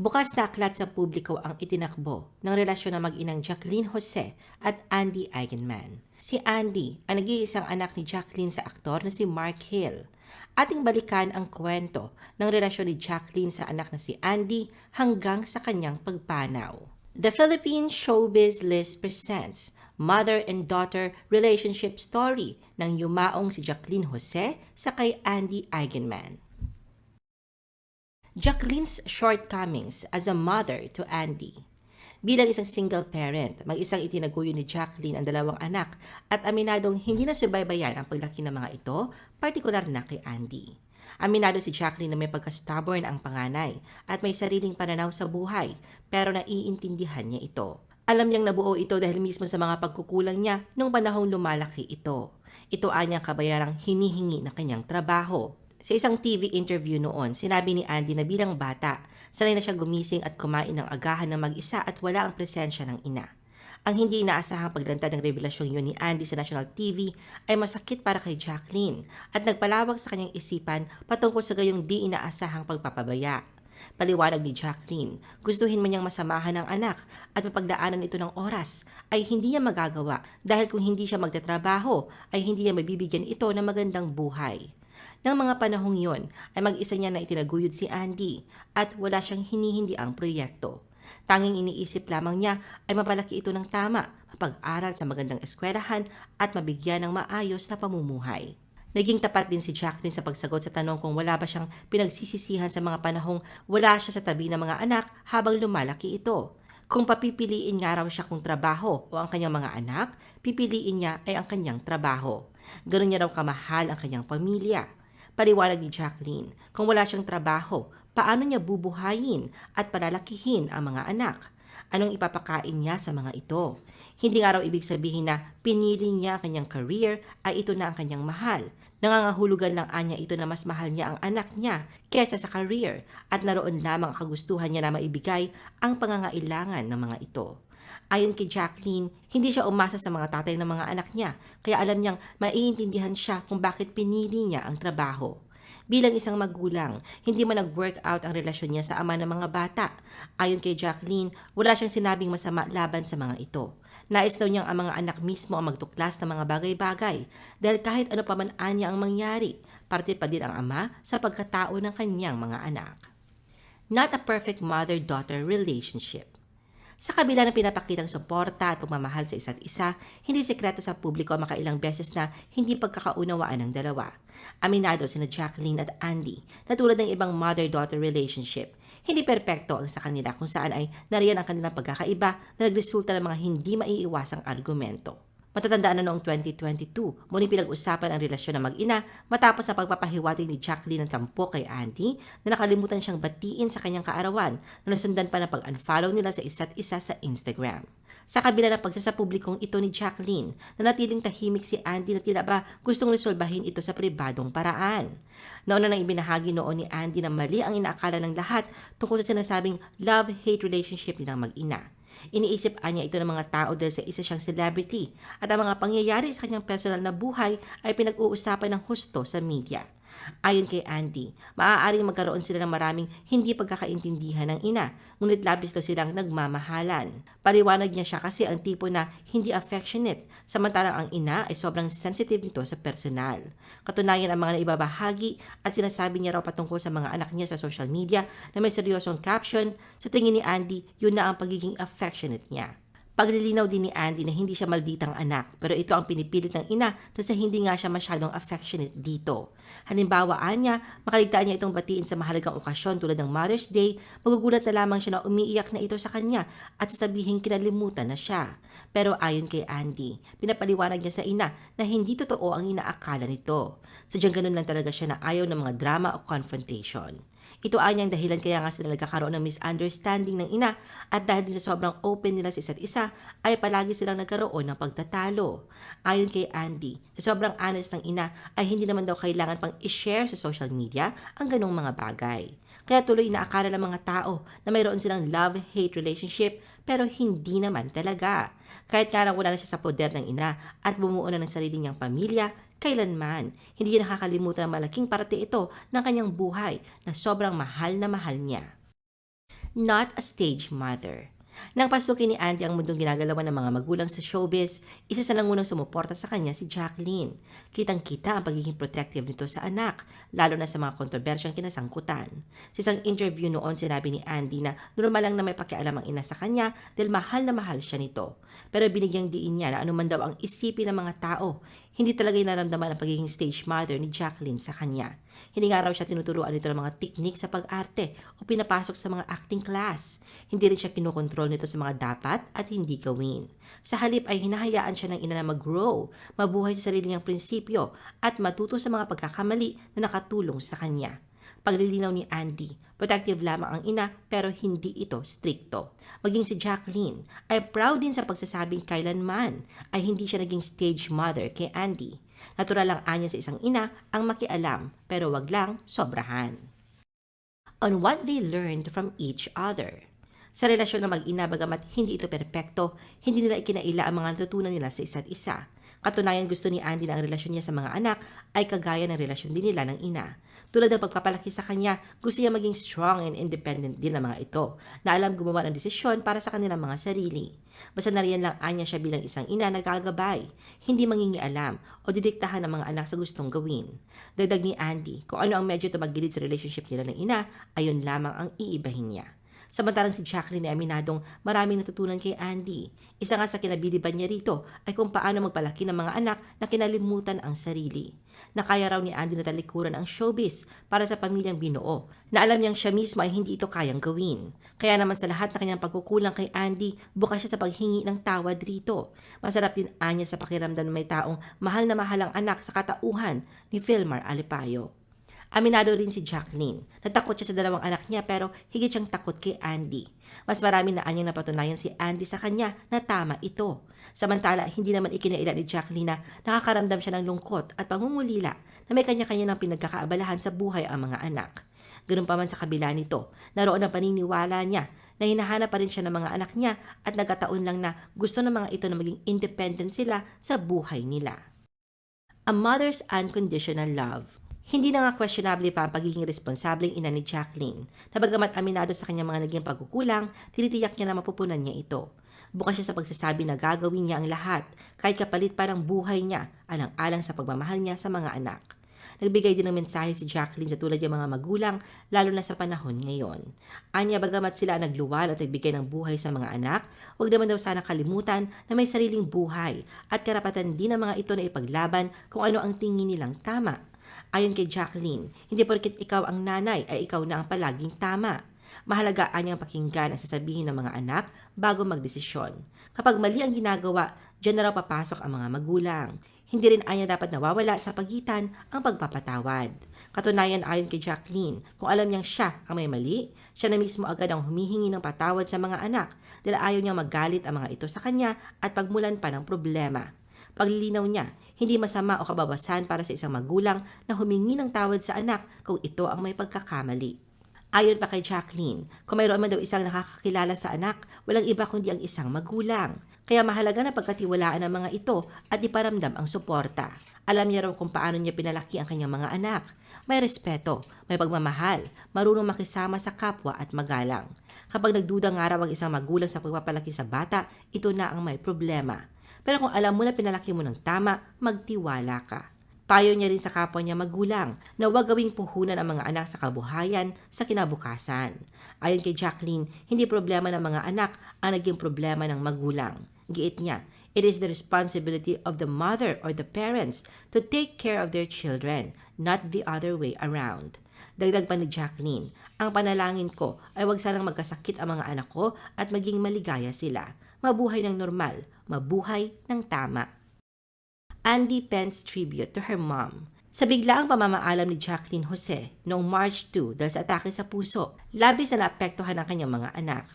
Bukas na aklat sa publiko ang itinakbo ng relasyon ng mag-inang Jacqueline Jose at Andy Eigenman. Si Andy ang nag-iisang anak ni Jacqueline sa aktor na si Mark Hill. Ating balikan ang kwento ng relasyon ni Jacqueline sa anak na si Andy hanggang sa kanyang pagpanaw. The Philippine Showbiz List presents Mother and Daughter Relationship Story ng yumaong si Jacqueline Jose sa kay Andy Eigenman. Jacqueline's shortcomings as a mother to Andy. Bilang isang single parent, mag-isang itinaguyo ni Jacqueline ang dalawang anak at aminadong hindi na subaybayan ang paglaki ng mga ito, partikular na kay Andy. Aminado si Jacqueline na may pagka-stubborn ang panganay at may sariling pananaw sa buhay pero naiintindihan niya ito. Alam niyang nabuo ito dahil mismo sa mga pagkukulang niya nung panahong lumalaki ito. Ito ay niyang kabayarang hinihingi ng kanyang trabaho. Sa isang TV interview noon, sinabi ni Andy na bilang bata, sanay na siya gumising at kumain ng agahan ng mag-isa at wala ang presensya ng ina. Ang hindi inaasahang paglantad ng revelasyong yun ni Andy sa national TV ay masakit para kay Jacqueline at nagpalawag sa kanyang isipan patungkol sa gayong di inaasahang pagpapabaya. Paliwanag ni Jacqueline, gustuhin man niyang masamahan ng anak at mapagdaanan ito ng oras ay hindi niya magagawa dahil kung hindi siya magtatrabaho ay hindi niya mabibigyan ito ng magandang buhay. Nang mga panahong iyon ay mag-isa niya na itinaguyod si Andy at wala siyang hinihindi ang proyekto. Tanging iniisip lamang niya ay mapalaki ito ng tama, mapag-aral sa magandang eskwelahan at mabigyan ng maayos na pamumuhay. Naging tapat din si Jacqueline sa pagsagot sa tanong kung wala ba siyang pinagsisisihan sa mga panahong wala siya sa tabi ng mga anak habang lumalaki ito. Kung papipiliin nga raw siya kung trabaho o ang kanyang mga anak, pipiliin niya ay ang kanyang trabaho. Ganun niya raw kamahal ang kanyang pamilya. Paliwanag ni Jacqueline, kung wala siyang trabaho, paano niya bubuhayin at palalakihin ang mga anak? Anong ipapakain niya sa mga ito? Hindi nga raw ibig sabihin na pinili niya ang kanyang career ay ito na ang kanyang mahal. Nangangahulugan lang anya ito na mas mahal niya ang anak niya kesa sa career at naroon lamang ang kagustuhan niya na maibigay ang pangangailangan ng mga ito. Ayon kay Jacqueline, hindi siya umasa sa mga tatay ng mga anak niya, kaya alam niyang maiintindihan siya kung bakit pinili niya ang trabaho. Bilang isang magulang, hindi man nag-work out ang relasyon niya sa ama ng mga bata. Ayon kay Jacqueline, wala siyang sinabing masama laban sa mga ito. Nais daw niyang ang mga anak mismo ang magtuklas ng mga bagay-bagay dahil kahit ano pa man anya ang mangyari, parte pa din ang ama sa pagkatao ng kanyang mga anak. Not a perfect mother-daughter relationship. Sa kabila ng pinapakitang suporta at pagmamahal sa isa't isa, hindi sekreto sa publiko ang makailang beses na hindi pagkakaunawaan ng dalawa. Aminado sina Jacqueline at Andy na tulad ng ibang mother-daughter relationship, hindi perpekto ang sa kanila kung saan ay nariyan ang kanilang pagkakaiba na nagresulta ng mga hindi maiiwasang argumento. Matatandaan na noong 2022, muli pinag-usapan ang relasyon ng mag-ina matapos sa pagpapahiwatig ni Jacqueline ng tampo kay Andy na nakalimutan siyang batiin sa kanyang kaarawan na nasundan pa ng pag-unfollow nila sa isa't isa sa Instagram. Sa kabila ng pagsasapublikong ito ni Jacqueline, na natiling tahimik si Andy na tila ba gustong resolbahin ito sa pribadong paraan. Nauna nang ibinahagi noon ni Andy na mali ang inaakala ng lahat tungkol sa sinasabing love-hate relationship nilang mag-ina. Iniisip niya ito ng mga tao dahil sa isa siyang celebrity at ang mga pangyayari sa kanyang personal na buhay ay pinag-uusapan ng husto sa media. Ayon kay Andy, maaaring magkaroon sila ng maraming hindi pagkakaintindihan ng ina, ngunit labis daw silang nagmamahalan. Paliwanag niya siya kasi ang tipo na hindi affectionate, samantalang ang ina ay sobrang sensitive nito sa personal. Katunayan ang mga naibabahagi at sinasabi niya raw patungkol sa mga anak niya sa social media na may seryosong caption, sa tingin ni Andy, yun na ang pagiging affectionate niya. Paglilinaw din ni Andy na hindi siya malditang anak pero ito ang pinipilit ng ina sa hindi nga siya masyadong affectionate dito. Halimbawa, anya, makaligtaan niya itong batiin sa mahalagang okasyon tulad ng Mother's Day, magugulat na lamang siya na umiiyak na ito sa kanya at sasabihin kinalimutan na siya. Pero ayon kay Andy, pinapaliwanag niya sa ina na hindi totoo ang inaakala nito. Sadyang ganun lang talaga siya na ayaw ng mga drama o confrontation. Ito ay niyang dahilan kaya nga sila nagkakaroon ng misunderstanding ng ina at dahil din sa sobrang open nila sa isa't isa ay palagi silang nagkaroon ng pagtatalo. Ayon kay Andy, sa sobrang honest ng ina ay hindi naman daw kailangan pang i-share sa social media ang ganong mga bagay. Kaya tuloy inaakala ng mga tao na mayroon silang love-hate relationship pero hindi naman talaga. Kahit nga wala na siya sa poder ng ina at bumuo na ng sarili niyang pamilya, kailanman. Hindi nakakalimutan ang malaking parte ito ng kanyang buhay na sobrang mahal na mahal niya. not a stage mother. Nang pasukin ni Andy ang mundong ginagalawan ng mga magulang sa showbiz, isa sa nangunang sumuporta sa kanya si Jacqueline. Kitang-kita ang pagiging protective nito sa anak, lalo na sa mga kontrobersyang kinasangkutan. Sa isang interview noon, sinabi ni Andy na normal lang na may pakialam ang ina sa kanya dahil mahal na mahal siya nito. Pero binigyang diin niya na anuman daw ang isipin ng mga tao, hindi talaga naramdaman ang pagiging stage mother ni Jacqueline sa kanya. Hindi nga raw siya tinuturuan nito ng mga teknik sa pag-arte o pinapasok sa mga acting class. Hindi rin siya kinokontrol nito sa mga dapat at hindi gawin. Sa halip ay hinahayaan siya ng ina na mag-grow, mabuhay sa sarili niyang prinsipyo at matuto sa mga pagkakamali na nakatulong sa kanya. Paglilinaw ni Andy, protective lamang ang ina pero hindi ito stricto. Maging si Jacqueline ay proud din sa pagsasabing kailanman ay hindi siya naging stage mother kay Andy. Natural lang anya sa isang ina ang makialam pero wag lang sobrahan. On what they learned from each other. Sa relasyon ng mag-ina bagamat hindi ito perpekto, hindi nila ikinaila ang mga natutunan nila sa isa't isa. Katunayan gusto ni Andy na ang relasyon niya sa mga anak ay kagaya ng relasyon din nila ng ina. Tulad ng pagpapalaki sa kanya, gusto niya maging strong and independent din ang mga ito, na alam gumawa ng desisyon para sa kanilang mga sarili. Basta nariyan lang anya siya bilang isang ina na gagabay, hindi mangingialam o didiktahan ng mga anak sa gustong gawin. Dagdag ni Andy, kung ano ang medyo tumagilid sa relationship nila ng ina, ayon lamang ang iibahin niya. Samantalang si Jacqueline ay aminadong maraming natutunan kay Andy. Isa nga sa kinabiliban niya rito ay kung paano magpalaki ng mga anak na kinalimutan ang sarili. Nakaya raw ni Andy na talikuran ang showbiz para sa pamilyang binuo na alam niyang siya mismo ay hindi ito kayang gawin. Kaya naman sa lahat ng kanyang pagkukulang kay Andy, bukas siya sa paghingi ng tawad rito. Masarap din anya sa pakiramdam na may taong mahal na mahal ang anak sa katauhan ni Philmar Alipayo. Aminado rin si Jacqueline. Natakot siya sa dalawang anak niya pero higit siyang takot kay Andy. Mas marami na anyang napatunayan si Andy sa kanya na tama ito. Samantala, hindi naman ikinaila ni Jacqueline na nakakaramdam siya ng lungkot at pangungulila na may kanya-kanya ng pinagkakaabalahan sa buhay ang mga anak. Ganun pa man sa kabila nito, naroon ang paniniwala niya na hinahanap pa rin siya ng mga anak niya at nagkataon lang na gusto ng mga ito na maging independent sila sa buhay nila. A mother's unconditional love hindi na nga questionable pa ang pagiging responsableng ina ni Jacqueline na bagamat aminado sa kanyang mga naging pagkukulang, tinitiyak niya na mapupunan niya ito. Bukas siya sa pagsasabi na gagawin niya ang lahat kahit kapalit parang buhay niya alang-alang sa pagmamahal niya sa mga anak. Nagbigay din ng mensahe si Jacqueline sa tulad ng mga magulang, lalo na sa panahon ngayon. Anya bagamat sila nagluwal at nagbigay ng buhay sa mga anak, huwag naman daw sana kalimutan na may sariling buhay at karapatan din ng mga ito na ipaglaban kung ano ang tingin nilang tama Ayon kay Jacqueline, hindi porket ikaw ang nanay ay ikaw na ang palaging tama. Mahalaga ang pakinggan ang sasabihin ng mga anak bago magdesisyon. Kapag mali ang ginagawa, dyan na raw papasok ang mga magulang. Hindi rin anya dapat nawawala sa pagitan ang pagpapatawad. Katunayan ayon kay Jacqueline, kung alam niyang siya ang may mali, siya na mismo agad ang humihingi ng patawad sa mga anak dahil ayaw niyang magalit ang mga ito sa kanya at pagmulan pa ng problema. Paglilinaw niya, hindi masama o kababasan para sa isang magulang na humingi ng tawad sa anak kung ito ang may pagkakamali. Ayon pa kay Jacqueline, kung mayroon man daw isang nakakakilala sa anak, walang iba kundi ang isang magulang. Kaya mahalaga na pagkatiwalaan ng mga ito at iparamdam ang suporta. Alam niya raw kung paano niya pinalaki ang kanyang mga anak. May respeto, may pagmamahal, marunong makisama sa kapwa at magalang. Kapag nagduda nga raw ang isang magulang sa pagpapalaki sa bata, ito na ang may problema. Pero kung alam mo na pinalaki mo ng tama, magtiwala ka. Payo niya rin sa kapwa niya magulang na huwag gawing puhunan ang mga anak sa kabuhayan sa kinabukasan. Ayon kay Jacqueline, hindi problema ng mga anak ang naging problema ng magulang. Giit niya, it is the responsibility of the mother or the parents to take care of their children, not the other way around. Dagdag pa ni Jacqueline, ang panalangin ko ay huwag sanang magkasakit ang mga anak ko at maging maligaya sila. Mabuhay ng normal, mabuhay ng tama. Andy Pence tribute to her mom. Sa biglaang pamamaalam ni Jacqueline Jose noong March 2 dahil sa atake sa puso, labis na naapektuhan ang kanyang mga anak.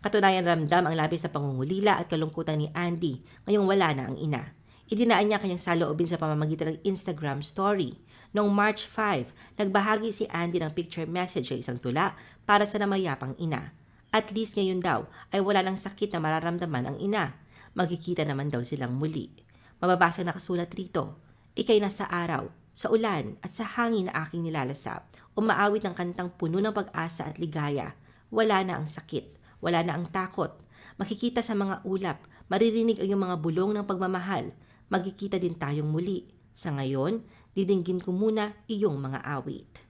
Katunayan ramdam ang labis na pangungulila at kalungkutan ni Andy ngayong wala na ang ina. Idinaan niya kanyang saloobin sa pamamagitan ng Instagram story. Noong March 5, nagbahagi si Andy ng picture message sa isang tula para sa namayapang ina. At least ngayon daw ay wala ng sakit na mararamdaman ang ina. Magkikita naman daw silang muli. Mababasa na kasulat rito, Ikay na sa araw, sa ulan at sa hangin na aking nilalasap, umaawit ng kantang puno ng pag-asa at ligaya. wala na ang sakit, wala na ang takot. Makikita sa mga ulap, maririnig ang iyong mga bulong ng pagmamahal. Magkikita din tayong muli. Sa ngayon, didinggin ko muna iyong mga awit.